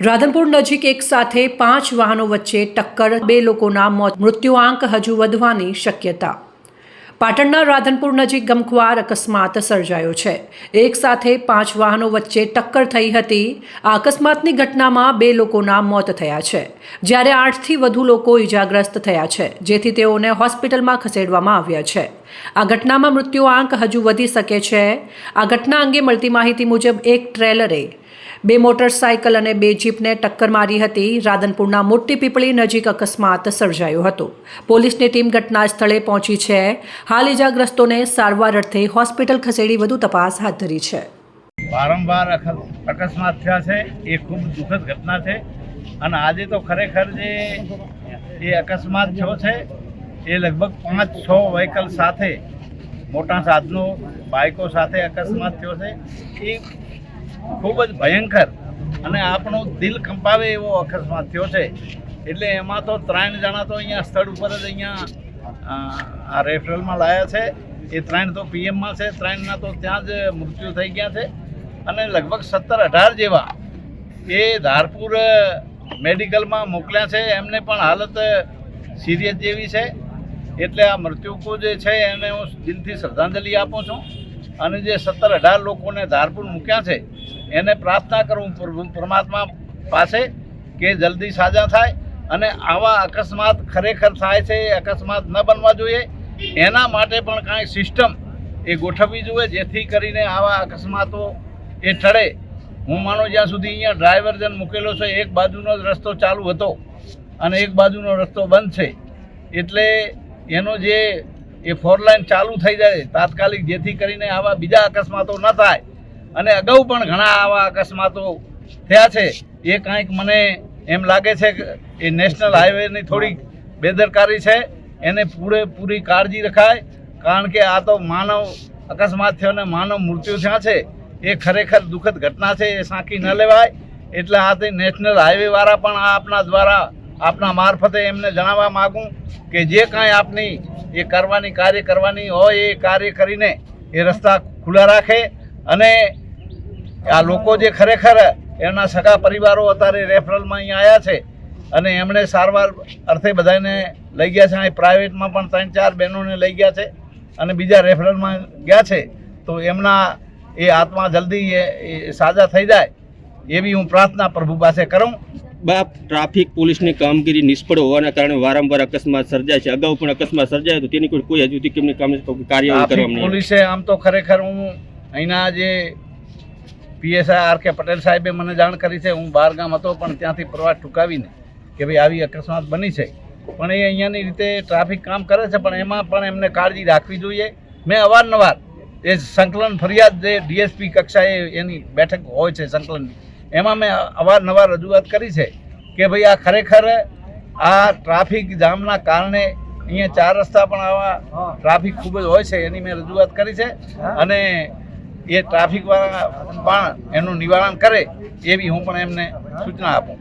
રાધનપુર નજીક એક સાથે પાંચ વાહનો વચ્ચે ટક્કર, બે લોકોના મોત મૃત્યુઆંક હજુ વધવાની શક્યતા. પાટણના રાધનપુર નજીક ગમખ્વાર અકસ્માત સર્જાયો છે. એક સાથે પાંચ વાહનો વચ્ચે ટક્કર થઈ હતી. આ અકસ્માતની ઘટનામાં બે લોકોના મોત થયા છે. જ્યારે આઠથી વધુ લોકો ઈજાગ્રસ્ત થયા છે, જેથી તેઓને હોસ્પિટલમાં ખસેડવામાં આવ્યા છે. આ ઘટનામાં મૃત્યુ આંક હજુ વધી શકે છે. આ ઘટના અંગે મળતી માહિતી મુજબ એક ટ્રેલરે બે મોટરસાયકલ અને બે જીપને ટક્કર મારી હતી. રાધનપુરના મોટી પીપળી નજીક અકસ્માત સર્જાયો હતો. પોલીસની ટીમ ઘટના સ્થળે પહોંચી છે. હાલ ઇજાગ્રસ્તોને સારવાર અર્થે હોસ્પિટલ ખસેડી વધુ તપાસ હાથ ધરી છે. વારંવાર અકસ્માત થયા છે. એ ખૂબ દુઃખદ ઘટના છે. અને આજે તો ખરેખર જે અકસ્માત થયો છે એ લગભગ પાંચ છ વ્હીકલ સાથે, મોટા સાધનો, બાઇકો સાથે અકસ્માત થયો છે. એ ખૂબ જ ભયંકર અને આપણું દિલ કંપાવે એવો અકસ્માત થયો છે. એટલે એમાં તો ત્રણ જણા તો અહીંયા સ્થળ ઉપર જ અહીંયા આ રેફરલમાં લાયા છે. એ ત્રણ તો પીએમમાં છે, ત્રણના તો ત્યાં જ મૃત્યુ થઈ ગયા છે. અને લગભગ સત્તર અઢાર જેવા એ ધારપુર મેડિકલમાં મોકલ્યા છે. એમને પણ હાલત સિરિયસ જેવી છે. એટલે આ મૃત્યુકો જે છે એને હું દિલથી શ્રદ્ધાંજલિ આપું છું. અને જે સત્તર અઢાર લોકોને ધારપુર મૂક્યા છે, એને પ્રાર્થના કરું પરમાત્મા પાસે કે જલ્દી સાજા થાય અને આવા અકસ્માત ખરેખર થાય છે, એ અકસ્માત ન બનવા જોઈએ. એના માટે પણ કાંઈ સિસ્ટમ એ ગોઠવવી જોઈએ, જેથી કરીને આવા અકસ્માતો એ ટળે. હું માનો જ્યાં સુધી અહીંયા ડ્રાઈવર જન મૂકેલો છે, એક બાજુનો જ રસ્તો ચાલુ હતો અને એક બાજુનો રસ્તો બંધ છે. એટલે એનો જે એ ફોર લાઈન ચાલુ થઈ જાય તાત્કાલિક, જેથી કરીને આવા બીજા અકસ્માતો ન થાય. અને અગાઉ પણ ઘણા આવા અકસ્માતો થયા છે. એ કાંઈક મને એમ લાગે છે કે એ નેશનલ હાઈવેની થોડીક બેદરકારી છે. એને પૂરેપૂરી કાળજી રખાય. કારણ કે આ તો માનવ અકસ્માત થયો અને માનવ મૃત્યુ થયા છે. એ ખરેખર દુઃખદ ઘટના છે, એ સાંકી ન લેવાય. એટલે આ તે નેશનલ હાઈવે વાળા પણ આ આપના દ્વારા આપના મારફતે એમને જણાવવા માગું કે જે કાંઈ આપની એ કરવાની કાર્ય કરવાની હોય એ કાર્ય કરીને એ રસ્તા ખુલ્લા રાખે અને આ લોકો જે ખરેખર એમના સગા પરિવારો અત્યારે રેફરલમાં અહીંયા આવ્યા છે અને એમણે સારવાર અર્થે બધાને લઈ ગયા છે. અહીં પ્રાઇવેટમાં પણ ત્રણ ચાર બહેનોને લઈ ગયા છે અને બીજા રેફરલમાં ગયા છે. તો એમના એ આત્મા જલ્દી એ સાજા થઈ જાય એવી હું પ્રાર્થના પ્રભુ પાસે કરું. બાપ ટ્રાફિક પોલીસની કામગીરી નિષ્ફળ હોવાના કારણે વારંવાર અકસ્માત સર્જાય છે. અગાઉ પણ અકસ્માત સર્જાય તો તેની કોઈ કોઈ હજુ સુધી કેમની કામ કાર્યવાહી કરવામાં પોલીસે આમ તો ખરેખર હું અહીંના જે પીએસઆઈ આર કે પટેલ સાહેબે મને જાણ કરી છે. હું બહાર ગામ હતો પણ ત્યાંથી પ્રવાસ ટૂંકાવીને કે ભાઈ આવી અકસ્માત બની છે. પણ એ અહીંયાની રીતે ટ્રાફિક કામ કરે છે પણ એમાં પણ એમને કાળજી રાખવી જોઈએ. મેં અવારનવાર એ સંકલન ફરિયાદ જે ડીએસપી કક્ષાએ એની બેઠક હોય છે સંકલનની એમાં મેં અવારનવાર રજૂઆત કરી છે કે ભાઈ આ ખરેખર આ ટ્રાફિક જામના કારણે અહીંયા ચાર રસ્તા પણ આવા ટ્રાફિક ખૂબ જ હોય છે એની મેં રજૂઆત કરી છે. અને એ ટ્રાફિકવાળા પણ એનું નિવારણ કરે એવી હું પણ એમને સૂચના આપું.